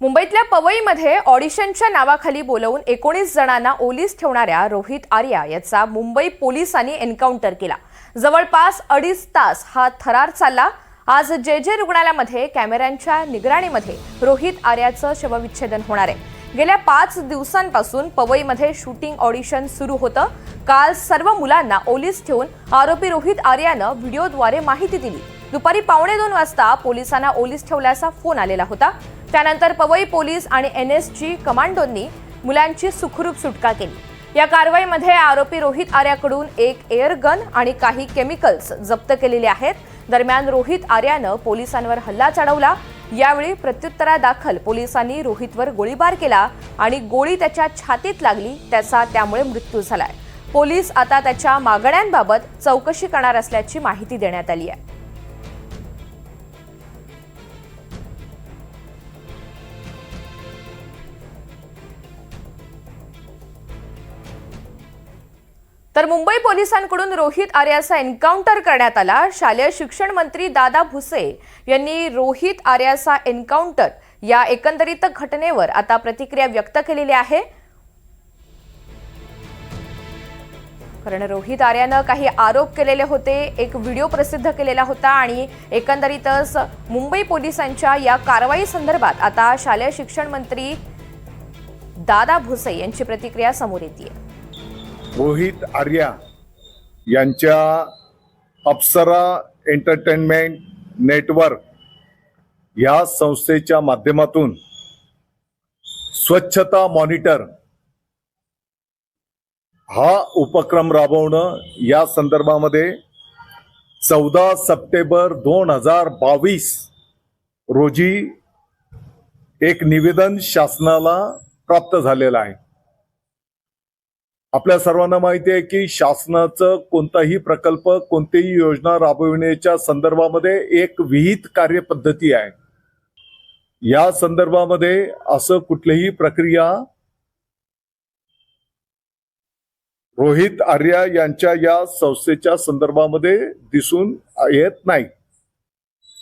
मुंबईतल्या पवईमध्ये ऑडिशनच्या नावाखाली बोलवून एकोणीस जणांना ओलीस ठेवणाऱ्या रोहित आर्या याचा मुंबई पोलिसांनी एन्काउंटर केला. जवळपास अडीच तास हा थरार चालला. आज जे जे रुग्णालयामध्ये कॅमेऱ्यांच्या निगराणीमध्ये रोहित आर्याचं शवविच्छेदन होणार आहे. गेल्या पाच दिवसांपासून पवईमध्ये शूटिंग ऑडिशन सुरू होतं. काल सर्व मुलांना ओलीस ठेवून आरोपी रोहित आर्यानं व्हिडिओद्वारे माहिती दिली. दुपारी पावणे दोन वाजता पोलिसांना ओलीस ठेवल्याचा फोन आलेला होता. त्यानंतर पवई पोलीस आणि एन एस जी कमांडोंनी मुलांची सुखरूप सुटका केली. या कारवाईमध्ये आरोपी रोहित आर्याकडून एक एअर गन आणि काही केमिकल्स जप्त केलेले आहेत. दरम्यान रोहित आर्यानं पोलिसांवर हल्ला चढवला. यावेळी प्रत्युत्तरादाखल पोलिसांनी रोहितवर गोळीबार केला आणि गोळी त्याच्या छातीत लागली त्याचा त्यामुळे मृत्यू झालाय. पोलीस आता त्याच्या मागण्यांबाबत चौकशी करणार असल्याची माहिती देण्यात आली आहे. तर मुंबई पोलिसांकडून रोहित आर्याचा एन्काउंटर करण्यात आला. शालेय शिक्षण मंत्री दादा भुसे यांनी रोहित आर्याचा एन्काउंटर या एकंदरीत घटनेवर आता प्रतिक्रिया व्यक्त केलेली आहे. कारण रोहित आर्यानं काही आरोप केलेले होते एक व्हिडिओ प्रसिद्ध केलेला होता आणि एकंदरीतच मुंबई पोलिसांच्या या कारवाई संदर्भात आता शालेय शिक्षण मंत्री दादा भुसे यांची प्रतिक्रिया समोर येते रोहित आर्या यांच्या अप्सरा एंटरटेनमेंट नेटवर्क या संस्थेच्या माध्यमातून स्वच्छता मॉनिटर हा उपक्रम राबवणं या संदर्भामध्ये चौदा सप्टेंबर दोन हजार बावीस रोजी एक निवेदन शासनाला प्राप्त झालेलं आहे. आपल्या सर्वांना माहिती आहे की शासनाचं कोणताही प्रकल्प कोणतीही योजना राबविण्याच्या संदर्भामध्ये एक विहित कार्यपद्धती आहे. या संदर्भामध्ये असं कुठलीही प्रक्रिया रोहित आर्या यांच्या या संस्थेच्या संदर्भामध्ये दिसून येत नाही.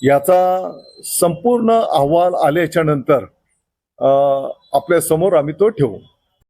याचा संपूर्ण अहवाल आल्याच्यानंतर आपल्यासमोर आम्ही तो ठेवू.